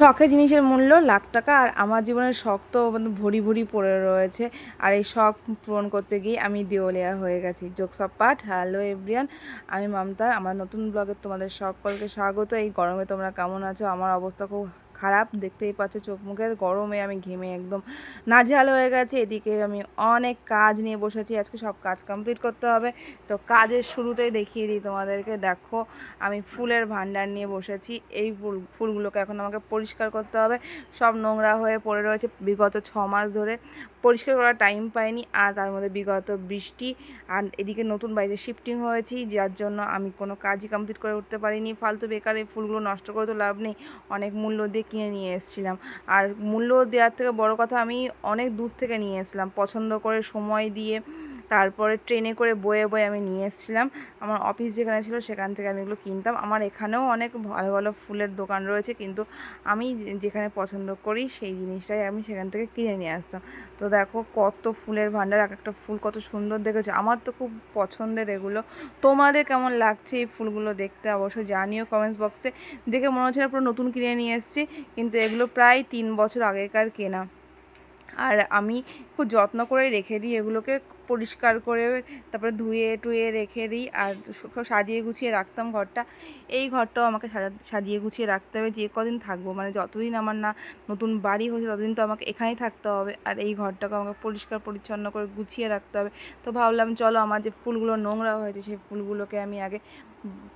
শখের জিনিসের মূল্য লাখ টাকা আর আমার জীবনের শখ তো মানে ভরি ভরি পড়ে রয়েছে। আর এই শখ পূরণ করতে গিয়ে আমি দেওয়ালিয়া হয়ে গেছি। যোগসব পাঠ, হ্যালো এভরিয়ান আমি মমতা। আমার নতুন ব্লগে তোমাদের সকলকে স্বাগত। এই গরমে তোমরা কেমন আছো? আমার অবস্থা খুব খারাপ, দেখতেই পাচ্ছ চোখ মুখের গরমে আমি ঘেমে একদম নাজেহাল হয়ে গেছে। এদিকে আমি অনেক কাজ নিয়ে বসেছি, আজকে সব কাজ কমপ্লিট করতে হবে। তো কাজের শুরুতেই দেখিয়ে দিই তোমাদেরকে, দেখো আমি ফুলের ভান্ডার নিয়ে বসেছি। এই ফুল, ফুলগুলোকে এখন আমাকে পরিষ্কার করতে হবে। সব নোংরা হয়ে পড়ে রয়েছে বিগত ছ মাস ধরে। পরিষ্কার করার টাইম পাইনি, আর তার মধ্যে বিগত বৃষ্টি, আর এদিকে নতুন বাড়িতে শিফটিং হয়েছি, যার জন্য আমি কোনো কাজই কমপ্লিট করে উঠতে পারিনি। ফালতু বেকারে ফুলগুলো নষ্ট করে তো লাভ নেই, অনেক মূল্য দিয়ে কিনে নিয়ে এসেছিলাম। আর মূল্য দেওয়ার থেকে বড় কথা আমি অনেক দূর থেকে নিয়ে এসেছিলাম, পছন্দ করে সময় দিয়ে। তারপরে ট্রেনে করে বয়ে বয়ে আমি নিয়ে এসেছিলাম। আমার অফিস যেখানে ছিল সেখান থেকে আমি এগুলো কিনতাম। আমার এখানেও অনেক ভালো ভালো ফুলের দোকান রয়েছে, কিন্তু আমি যেখানে পছন্দ করি সেই জিনিসটাই আমি সেখান থেকে কিনে নিয়ে আসতাম। তো দেখো কত ফুলের ভাণ্ডার, এক একটা ফুল কত সুন্দর দেখেছে। আমার তো খুব পছন্দের এগুলো। তোমাদের কেমন লাগছে এই ফুলগুলো দেখতে অবশ্যই জানিও কমেন্টস বক্সে দেখে মনে হচ্ছে পুরো নতুন কিনে নিয়ে এসেছি, কিন্তু এগুলো প্রায় তিন বছর আগেকার কেনা। আর আমি খুব যত্ন করে রেখে দিই এগুলোকে পরিষ্কার করে, তারপরে ধুয়ে টুয়ে রেখে দিই আর সাজিয়ে গুছিয়ে রাখতাম ঘরটা। এই ঘরটাও আমাকে সাজিয়ে গুছিয়ে রাখতে হবে, যে কদিন থাকব। মানে যতদিন আমার না নতুন বাড়ি হয়েছে, ততদিন তো আমাকে এখানেই থাকতে হবে। আর এই ঘরটাকে আমাকে পরিষ্কার, পরিচ্ছন্ন করে গুছিয়ে রাখতে হবে। তো ভাবলাম, চলো আমার যে ফুলগুলো নোংরা হয়েছে, সেই ফুলগুলোকে আমি আগে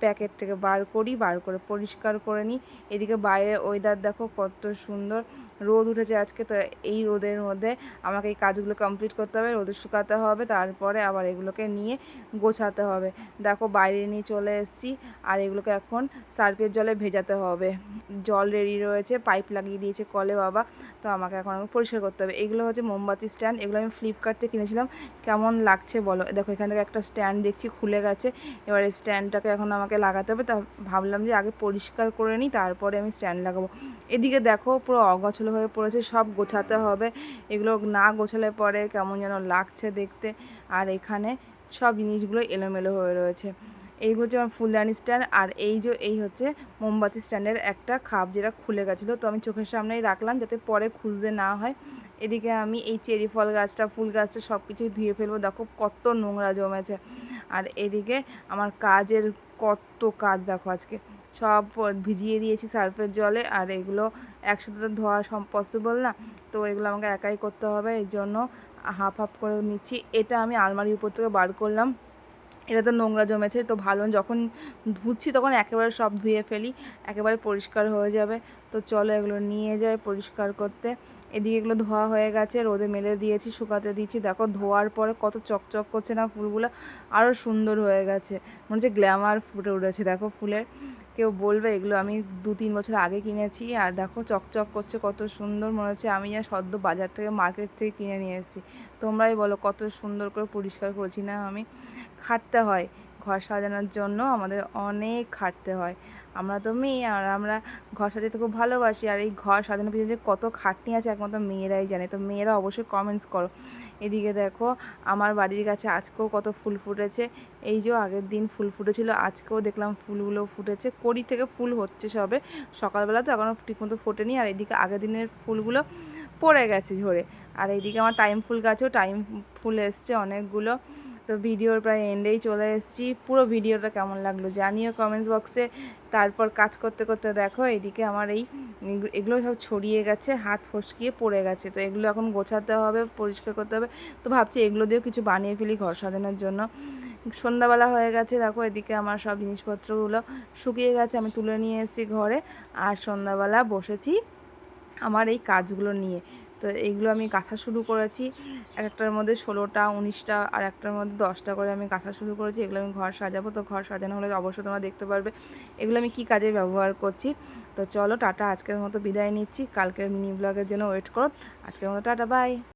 প্যাকেট থেকে বার করি, বার করে পরিষ্কার করে নিই। এদিকে বাইরের ওয়েদার দেখো কত সুন্দর। রোদ উঠেছে আজকে, তো এই রোদের মধ্যে আমাকে এই কাজগুলো কমপ্লিট করতে হবে, রোদে শুকাতে হবে, তারপরে আবার এগুলোকে নিয়ে গোছাতে হবে। দেখো বাইরে নিয়ে চলে এসেছি, আর এগুলোকে এখন সার্ফের জলে ভেজাতে হবে। জল রেডি রয়েছে পাইপ লাগিয়ে দিয়েছে কলে বাবা, তো আমাকে এখন পরিষ্কার করতে হবে। এগুলো হচ্ছে মোমবাতি স্ট্যান্ড এগুলো আমি ফ্লিপকার্ট কিনেছিলাম। কেমন লাগছে বলো? দেখো এখান থেকে একটা স্ট্যান্ড দেখছি, খুলে গেছে। এবার স্ট্যান্ডটাকে এখন আমাকে লাগাতে হবে, তা ভাবলাম যে আগে পরিষ্কার করে নিই, তারপরে আমি স্ট্যান্ড লাগাবো। এদিকে দেখো পুরো অগছল হয়ে পড়েছে, সব গোছাতে হবে। এগুলো না গোছালে পরে কেমন যেন লাগছে দেখতে। আর এখানে সব জিনিসগুলো এলোমেলো হয়ে রয়েছে। এইগুলো হচ্ছে আমার ফুলদানি স্ট্যান্ড আর এই যে, এই হচ্ছে মোমবাতি স্ট্যান্ডের একটা খাপ যেটা খুলে গেছিল। তো আমি চোখের সামনেই রাখলাম যাতে পরে খুঁজতে না হয়। এদিকে আমি এই চেরি ফল গাছটা, ফুল গাছটা সব কিছুই ধুয়ে ফেলব। দেখো কত নোংরা জমেছে। আর এদিকে আমার কাজের কত কাজ দেখো আজকে। সব ভিজিয়ে দিয়েছি সার্ফের জলে, আর এগুলো একসাথে তো ধোয়া সব পসিবল না। তো এগুলো আমাকে একাই করতে হবে এই জন্য হাফ হাফ করে নিচ্ছি। এটা আমি আলমারির উপর থেকে বার করলাম। এটা তো নোংরা জমেছে, তো ভালো যখন ধুচ্ছি তখন একেবারে সব ধুয়ে ফেলি, একেবারে পরিষ্কার হয়ে যাবে। তো চলো এগুলো নিয়ে যাই পরিষ্কার করতে। এদিকে এগুলো ধোয়া হয়ে গেছে, রোদে মেলে দিয়েছি, শুকাতে দিয়েছি। দেখো ধোয়ার পরে কত চকচক করছে না ফুলগুলো আরও সুন্দর হয়ে গেছে। মনে হচ্ছে গ্ল্যামার ফুটে উঠেছে, দেখো ফুলের। কেউ বলবে, এগুলো আমি দু তিন বছর আগে কিনেছি। আর দেখো, চকচক করছে, কত সুন্দর মনে হচ্ছে। আমি যা সদ্য বাজার থেকে, মার্কেট থেকে কিনে নিয়ে এসেছি। তোমরাই বলো, কত সুন্দর করে পরিষ্কার করেছি না আমি? খাটতে হয়। ঘর সাজানোর জন্য আমাদের অনেক খাটতে হয়। আমরা তো মেয়ে আর আমরা ঘর সাজাতে খুব ভালোবাসি। আর এই ঘর সাজানোর পিছনে কত খাটনি আছে একমাত্র মেয়েরাই জানে। তো মেয়েরা অবশ্যই কমেন্টস করো। এদিকে দেখো, আমার বাড়ির কাছে আজকেও কত ফুল ফুটেছে। এই যে আগের দিন ফুল ফুটেছিল, আজকেও দেখলাম ফুলগুলো ফুটেছে। কড়ি থেকে ফুল হচ্ছে সবে। সকালবেলা তো এখনও ঠিকমতো ফোটেনি। আর এদিকে আগের দিনের ফুলগুলো পড়ে গেছে ঝরে। আর এইদিকে আমার টাইম ফুল গাছেও টাইম ফুল এসছে অনেকগুলো। তো ভিডিওর প্রায় এন্ডেই চলে এসেছি। পুরো ভিডিওটা কেমন লাগল জানিও কমেন্টস বক্সে তারপর কাজ করতে করতে দেখো, এদিকে আমার এই এগুলো সব ছড়িয়ে গেছে, হাত ফসকিয়ে পড়ে গেছে। তো এগুলো এখন গোছাতে হবে, পরিষ্কার করতে হবে। তো ভাবছি এগুলো দিয়েও কিছু বানিয়ে ফেলি ঘর সাজানোর জন্য। সন্ধ্যাবেলা হয়ে গেছে, দেখো এদিকে আমার সব জিনিসপত্রগুলো শুকিয়ে গেছে, আমি তুলে নিয়ে এসেছি ঘরে। আর সন্ধ্যাবেলা বসেছি আমার এই কাজগুলো নিয়ে। তো এইগুলো আমি কাঁথা শুরু করেছি। এক একটার মধ্যে ষোলোটা, উনিশটা আর একটার মধ্যে দশটা করে আমি কাঁথা শুরু করেছি। এগুলো আমি ঘর সাজাবো। তো ঘর সাজানো হলে অবশ্যই তোমরা দেখতে পারবে। এগুলো আমি কি কাজে ব্যবহার করছি? তো চলো টাটা, আজকের মতো বিদায় নিচ্ছি। কালকের মিনি ব্লগের জন্য ওয়েট করো। আজকের মতো টাটা, বাই।